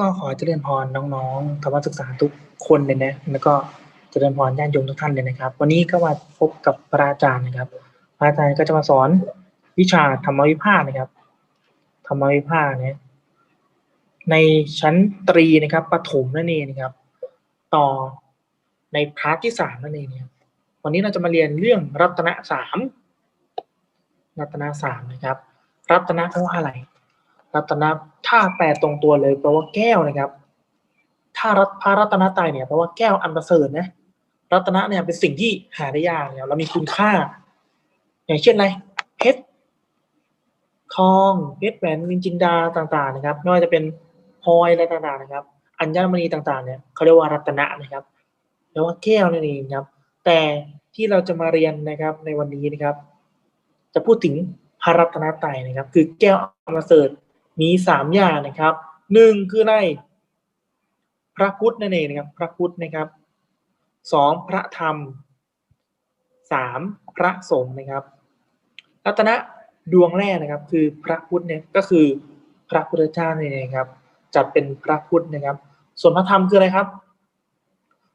ก็ขอเจริญพรน้องๆธรรมศึกษาทุกคนเลยนะ แล้วก็เจริญพรญาติโยมทุกท่านเลยนะครับ วันนี้ก็มาพบกับพระอาจารย์นะครับ พระอาจารย์ก็จะมาสอนวิชาธรรมวิภาคนะครับ ธรรมวิภาคเนี่ยในชั้นตรีนะครับประถมนั่นเองนะครับ ต่อในพาร์ทที่สามนั่นเองเนี่ยวันนี้เราจะมาเรียนเรื่องรัตนะสามรัตนะสามนะครับ รัตนะแปลว่าอะไร รัตนะถ้าแปลตรงตัวเลยแปลว่าแก้วนะครับถ้ารัตพระรัตนตรัยเนี่ยแปลว่าแก้วอันประเสริฐนะรัตนะเนี่ยเป็นสิ่งที่หาได้ยากเนี่ยเรามีคุณค่า อย่างเช่นอะไรเพชรทองเพชรแหวนมินจินดาต่าง ๆ นะครับไม่ว่าจะเป็นพลอยอะไรต่างๆนะครับ อัญมณีต่างๆ เนี่ยเขาเรียกว่ารัตนะนะครับแปลว่าแก้วนั่นเองครับ แต่ที่เราจะมาเรียนนะครับในวันนี้นะครับ จะพูดถึงพระรัตนตรัยนะครับ คือแก้วอันประเสริฐ มีสามอย่างนะครับหนึ่งคืออะไรพระพุทธนั่นเองนะครับ พระพุทธนะครับสองพระธรรมสามพระสงฆ์นะครับรัตนะดวงแรกนะครับ คือพระพุทธเนี่ยก็คือพระพุทธเจ้านี่นเองครับ จัดเป็นพระพุทธนะครับ ส่วนพระธรรมคืออะไรครับ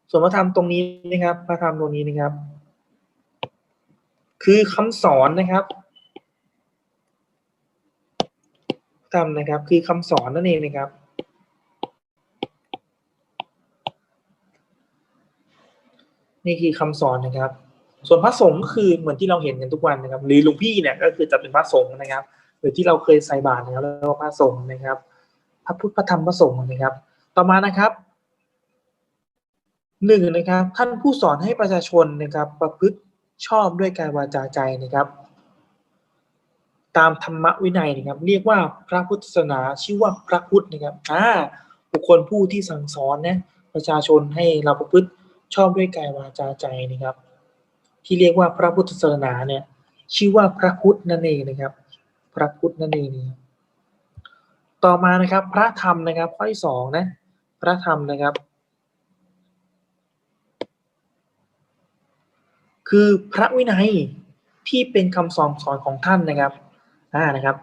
ส่วนพระธรรมตรงนี้นะครับ พระธรรมตรงนี้นะครับ คือคำสอนนะครับ ธรรมนะครับ คือคำสอนนั่นเองนะครับ นี่คือคำสอนนะครับ ส่วนพระสงฆ์ก็คือเหมือนที่เราเห็นกันทุกวันนะครับ หรือหลวงพี่เนี่ยก็คือจะเป็นพระสงฆ์นะครับ หรือที่เราเคยใส่บาตรนะครับเรียกว่าพระสงฆ์นะครับ พระพุทธพระธรรมพระสงฆ์นะครับ ต่อมานะครับหนึ่งนะครับท่านผู้สอนให้ประชาชนนะครับ ประพฤติชอบด้วยกายวาจาใจนะครับ ตามธรรมวินัยนะครับ เรียกว่าพระพุทธศาสนาชื่อว่าพระพุทธนะครับอ่าบุคคลผู้ที่สั่งสอนนะประชาชนให้เราประพฤติชอบด้วยกายวาจาใจนะครับ ที่เรียกว่าพระพุทธศาสนาเนี่ย ชื่อว่าพระพุทธนั่นเองนะครับ พระพุทธนั่นเองนะครับต่อมานะครับ พระธรรมนะครับ ข้อที่สองนะ พระธรรมนะครับ คือพระวินัยที่เป็นคำสอนสอนของท่านนะครับ อ่านะครับ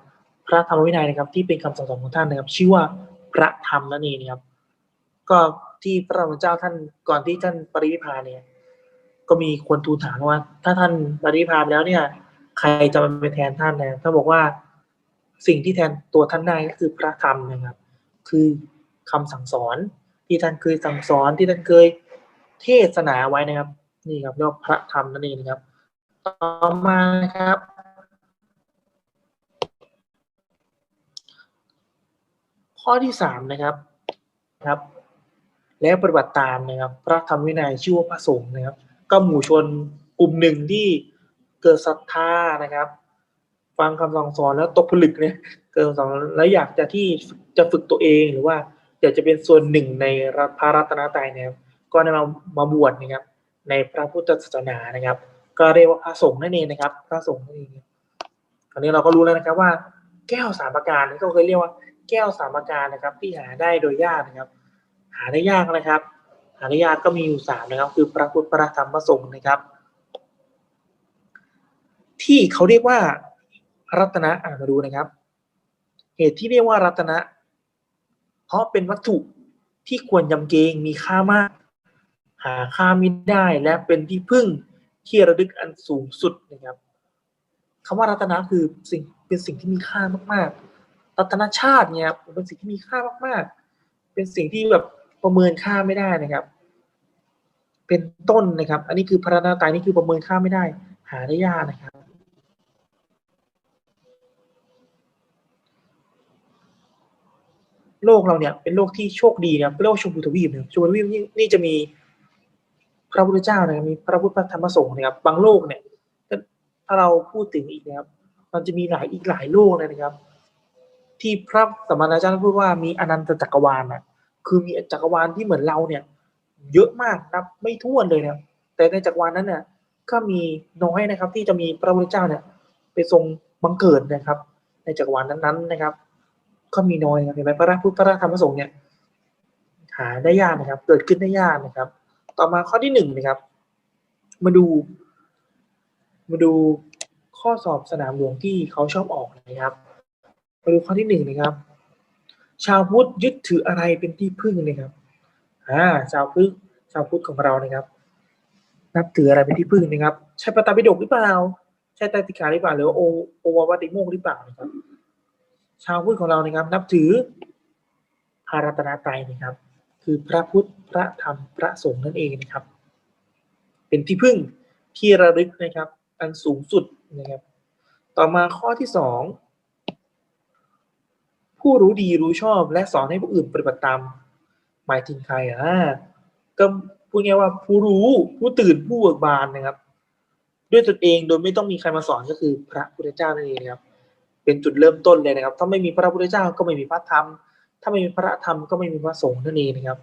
พระธรรมวินัยนะครับ ที่เป็นคำสอนสอนของท่านนะครับ ชื่อว่าพระธรรมนั่นเองนะครับ ก็ที่พระพุทธเจ้าท่านก่อนที่ท่านปรินิพพานเนี่ย ก็มีคนทูลถามว่า ถ้าท่านปรินิพพานแล้วเนี่ย ใครจะมาเป็นแทนท่านนะท่านบอกว่าสิ่งที่แทนตัวท่านได้ก็คือพระธรรมนะครับ คือคำสั่งสอนที่ท่านเคยสั่งสอนที่ท่านเคยเทศนาไว้นะครับ นี่ครับเรียกพระธรรมนั่นเองนะครับ ต่อมานะครับ ข้อที่สามนะครับครับ แล้วปฏิบัติตามนะครับ พระธรรมวินัยชื่อว่าพระสงฆ์นะครับ ก็หมู่ชนกลุ่มหนึ่งที่เกิดศรัทธานะครับ ฟังคำสั่งสอนแล้วตกผลึกเนี่ยเกิดสอนแล้วอยากจะที่จะฝึกตัวเองหรือว่าอยากจะเป็นส่วนหนึ่งในพระรัตนตรัยนะครับ ก็ได้มามาบวชนะครับ ในพระพุทธศาสนานะครับ ก็เรียกว่าพระสงฆ์นั่นเองนะครับ พระสงฆ์นั่นเองตอนนี้เราก็รู้แล้วนะครับว่าแก้วสามประการนี่ก็เคยเรียกว่า แก้วสามประการนะครับ ที่หาได้โดยยากนะครับ หาได้ยากนะครับ หาได้ยากก็มีอยู่สามนะครับ คือพระพุทธพระธรรมพระสงฆ์นะครับ ที่เขาเรียกว่ารัตนะอ่านมาดูนะครับ เหตุที่เรียกว่ารัตนะ เพราะเป็นวัตถุที่ควรยำเกรงมีค่ามาก หาค่าไม่ได้และเป็นที่พึ่งที่ระลึกอันสูงสุดนะครับคำว่ารัตนะคือสิ่งเป็นสิ่งที่มีค่ามากๆ รัตนชาติเนี่ยเป็นสิ่งที่มีค่ามาก ๆ เป็นสิ่งที่แบบประเมินค่าไม่ได้นะครับ เป็นต้นนะครับ อันนี้คือพระนาตายนี่คือประเมินค่าไม่ได้ หาได้ยากนะครับ โลกเราเนี่ย เป็นโลกที่โชคดีนะครับโลกชมพูทวีปนะชมพูทวีปนี่นี่จะมีพระพุทธเจ้านะครับมีพระพุทธธรรมสงฆ์นะครับ บางโลกเนี่ยถ้าเราพูดถึงอีกนะครับ มันจะมีหลายอีกหลายโลกเลยนะครับ ที่พระสมมาสัมพุทธเจ้าพูดว่ามีอนันตจักรวาลนะคือมีจักรวาลที่เหมือนเราเนี่ย เยอะมากนับไม่ถ้วนเลยเนะแต่ในจักรวาลนั้นเนี่ยก็มีน้อยนะครับ ที่จะมีพระพุทธเจ้าเนี่ย ไปทรงบังเกิดนะครับ ในจักรวาลนั้นๆนะครับ ก็มีน้อยนะครับเห็นไหมพระพุทธพระธรรมพระสงฆ์เนี่ย หาได้ยากนะครับ เกิดขึ้นได้ยากนะครับ ต่อมาข้อที่หนึ่งนะครับ มาดู มาดูข้อสอบสนามหลวงที่เขาชอบออกนะครับ มาดูข้อที่หนึ่งนะครับ ชาวพุทธยึดถืออะไรเป็นที่พึ่งนะครับอ่าชาวพุทธชาวพุทธของเรานะครับ นับถืออะไรเป็นที่พึ่งนะครับ ใช่พระตรปิฎกหรือเปล่า ใช่ไตรติกาหรือเปล่า หรือโอโอวาติโมกหรือเปล่านะครับ ชาวพุทธของเรานะครับ นับถือพระรัตนตรัยนะครับ คือพระพุทธพระธรรมพระสงฆ์นั่นเองนะครับ เป็นที่พึ่งที่ระลึกนะครับ อันสูงสุดนะครับ ต่อมาข้อที่สอง ผู้รู้ดีรู้ชอบและสอนให้ผู้อื่นปฏิบัติตาม หมายถึงใครอะก็พูดง่ายว่าผู้รู้ผู้ตื่นผู้เบิกบานนะครับ ด้วยตนเองโดยไม่ต้องมีใครมาสอนก็คือพระพุทธเจ้านั่นเองนะครับ เป็นจุดเริ่มต้นเลยนะครับ ถ้าไม่มีพระพุทธเจ้าก็ไม่มีพระธรรม ถ้าไม่มีพระธรรมก็ไม่มีพระสงฆ์นั่นเองนะครับ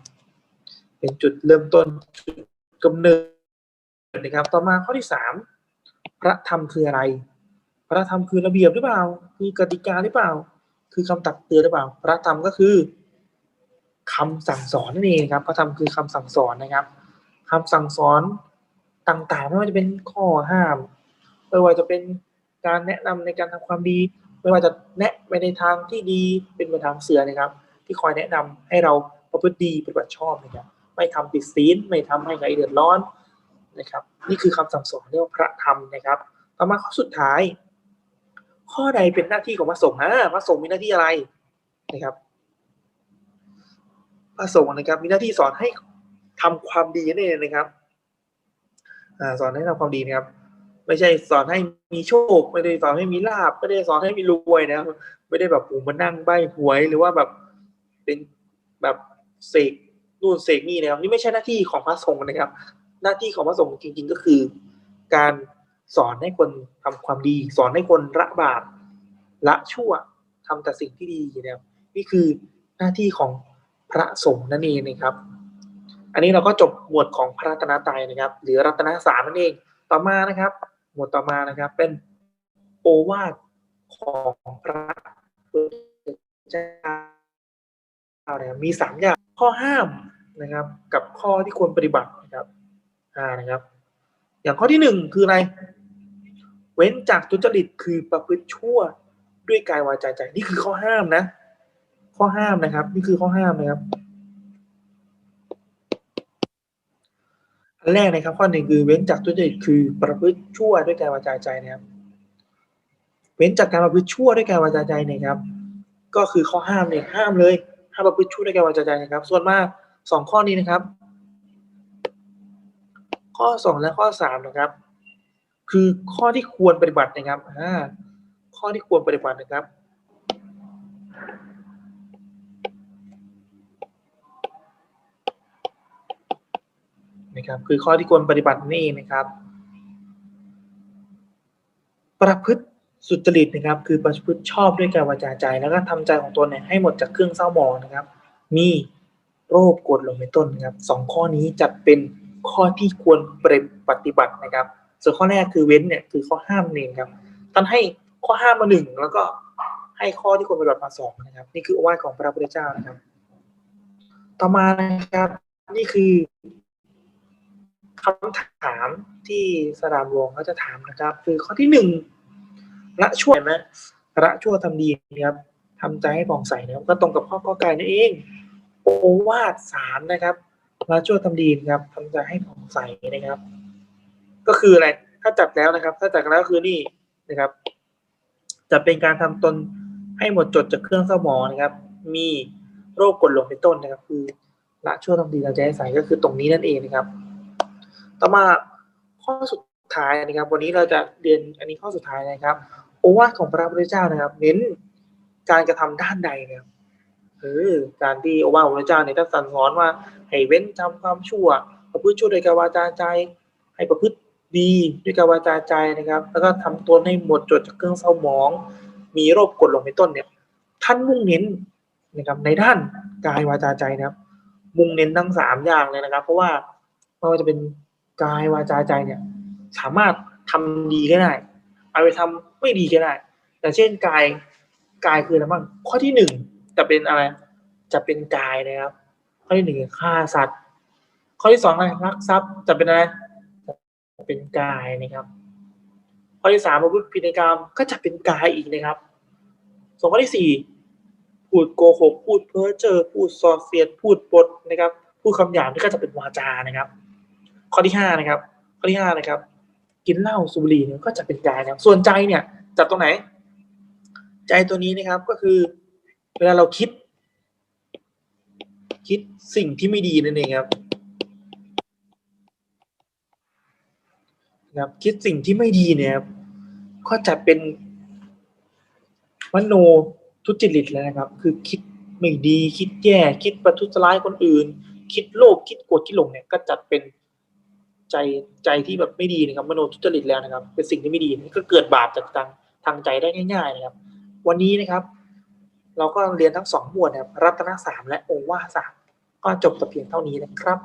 เป็นจุดเริ่มต้นจุดกำเนิดนะครับ ต่อมาข้อที่สามพระธรรมคืออะไร พระธรรมคือระเบียบหรือเปล่า คือกติกาหรือเปล่า คือคำตักเตือนหรือเปล่า พระธรรมก็คือคำสั่งสอนนั่นเองครับ พระธรรมคือคำสั่งสอนนะครับคำสั่งสอนต่างๆ ไม่ว่าจะเป็นข้อห้าม ไม่ว่าจะเป็นการแนะนำในการทำความดี ไม่ว่าจะแนะไปในทางที่ดีเป็นไปทางเสือนะครับ ที่คอยแนะนำให้เราประพฤติดีปฏิบัติชอบนะครับ ไม่ทำผิดศีลไม่ทำให้ใครเดือดร้อนนะครับ นี่คือคำสั่งสอนเรียกว่าพระธรรมนะครับ ต่อมาข้อสุดท้าย ข้อใดเป็นหน้าที่ของพระสงฆ์อ่าพระสงฆ์มีหน้าที่อะไรนะครับ พระสงฆ์นะครับ มีหน้าที่สอนให้ทำความดีนั่นะครับอสอนให้ทำความดีนะครับ ไม่ใช่สอนให้มีโชค ไม่ได้สอนให้มีลาบไม่ได้สอนให้มีรวยนะครับ ไม่ได้แบบโอ้มานั่งใบหวยหรือว่าแบบเป็นแบบเสกนู่นเสกนี่นะครับนี่ไม่ใช่หน้าที่ของพระสงฆ์นะครับ หน้าที่ของพระสงฆ์จริง ๆ ก็คือ การ สอนให้คนทำความดี สอนให้คนละบาปละชั่วทำแต่สิ่งที่ดีนะครับนี่คือหน้าที่ของพระสงฆ์นั่นเองนะครับ อันนี้เราก็จบหมวดของพระรัตนตรัยนะครับ หรือรัตนสามนั่นเองต่อมานะครับ หมวดต่อมานะครับ เป็นโอวาทของพระพุทธเจ้านะครับมีสามอย่างข้อห้ามนะครับ กับข้อที่ควรปฏิบัตินะครับอ่านะครับ อย่างข้อที่หนึ่งคืออะไร เว้นจากทุจริตคือประพฤติชั่วด้วยกายวาจาใจ นี่คือข้อห้ามนะ ข้อห้ามนะครับ นี่คือข้อห้ามนะครับอันแรกนะครับข้อหนึ่งคือเว้นจากทุจริตคือประพฤติชั่วด้วยกายวาจาใจนะครับ เว้นจากการประพฤติชั่วด้วยกายวาจาใจนะครับ ก็คือข้อห้ามเนี่ยห้ามเลยห้ามประพฤติชั่วด้วยกายวาจาใจนะครับ ส่วนมากสองข้อนี้นะครับ ข้อสองและข้อสามนะครับ คือข้อที่ควรปฏิบัตินะครับอ่าข้อที่ควรปฏิบัตินะครับนะครับคือข้อที่ควรปฏิบัตินี่นะครับ ประพฤติสุจริตนะครับ คือประพฤติชอบด้วยกายวาจาใจ แล้วก็ทำใจของตนเนี่ยให้หมดจากเครื่องเศร้าหมองนะครับ มีโรคกดลงเป็นต้นนะครับสองข้อนี้จัดเป็นข้อที่ควรปฏิบัตินะครับ ส่วนข้อแรกคือเว้นเนี่ยคือข้อห้ามเองครับท่านให้ข้อห้ามมาหนึ่งแล้วก็ให้ข้อที่ควรปฏิบัติมาสองนะครับ นี่คือโอวาทของพระพุทธเจ้านะครับ ต่อมานะครับ นี่คือคำถามที่สรามหลวงเขาจะถามนะครับ คือข้อที่หนึ่งละชั่วนไหมละชั่วทำดีนะครับทำใจให้ผ่องใสนะครับ ก็ตรงกับข้อข้อไก่นั่นเอง โอวาทสามนะครับละชั่วทำดีนะครับทำใจให้ผ่องใสนะครับ ก็คืออะไร ถ้าจัดแล้วนะครับ ถ้าจัดแล้วคือนี่นะครับ จะเป็นการทำตนให้หมดจดจากเครื่องเศร้าหมองนะครับ มีโรคกดหลงเป็นต้นนะครับ คือละชั่วทำดีเราจะให้ใสก็คือตรงนี้นั่นเองนะครับ ต่อมาข้อสุดท้ายนะครับ วันนี้เราจะเรียนอันนี้ข้อสุดท้ายนะครับ โอวาทของพระพุทธเจ้านะครับ เน้นการกระทำด้านใดนะครับเออการที่โอวาทของพระเจ้าเนี่ยท่านสั่งสอนว่าให้เว้นทำความชั่ว ประพฤติชั่วโดยกายวาจาใจ ให้ประพฤติ ดีด้วยกายวาจาใจนะครับ แล้วก็ทำตนให้หมดจดจากเครื่องเศร้าหมอง มีโรคกดลงเป็นต้นเนี่ย ท่านมุ่งเน้นนะครับในด้านกายวาจาใจนะครับ มุ่งเน้นทั้งสามอย่างเลยนะครับ เพราะว่าไม่ว่าจะเป็นกายวาจาใจเนี่ย สามารถทำดีก็ได้เอาไปทำไม่ดีก็ได้อย่างเช่นกายกายคืออะไรบ้างข้อที่หนึ่งจะเป็นอะไร จะเป็นกายนะครับ ข้อที่หนึ่งฆ่าสัตว์ ข้อที่สองอะไรรักทรัพย์จะเป็นอะไร เป็นกายนะครับ ข้อที่สามประพฤติผิดในกรรมก็จะเป็นกายอีกนะครับ ส่วนข้อที่สี่พูดโกหกพูดเพ้อเจ้อพูดสอเสียดพูดปดนะครับ พูดคำหยาบนี่ก็จะเป็นวาจานะครับ ข้อที่ห้านะครับ ข้อที่ห้านะครับ กินเหล้าสูบบุหรี่เนี่ยก็จะเป็นกายนะครับส่วนใจเนี่ยจับตรงไหน ใจตัวนี้นะครับก็คือ เวลาเราคิด คิดสิ่งที่ไม่ดีนั่นเองครับ นะครับคิดสิ่งที่ไม่ดีเนี่ยครับก็จะเป็นมโนทุจริตแล้วนะครับ คือคิดไม่ดี คิดแย่ คิดประทุษร้ายคนอื่น คิดโลภคิดโกรธคิดหลงเนี่ยก็จัดเป็นใจใจที่แบบไม่ดีนะครับมโนทุจริตแล้วนะครับ เป็นสิ่งที่ไม่ดีนี่ก็เกิดบาปจากทางทางใจได้ง่าย ๆ นะครับ วันนี้นะครับ เราก็เรียนทั้งสองหมวดนะครับรัตนสามและโอวาสามก็จบแต่เพียงเท่านี้นะครับ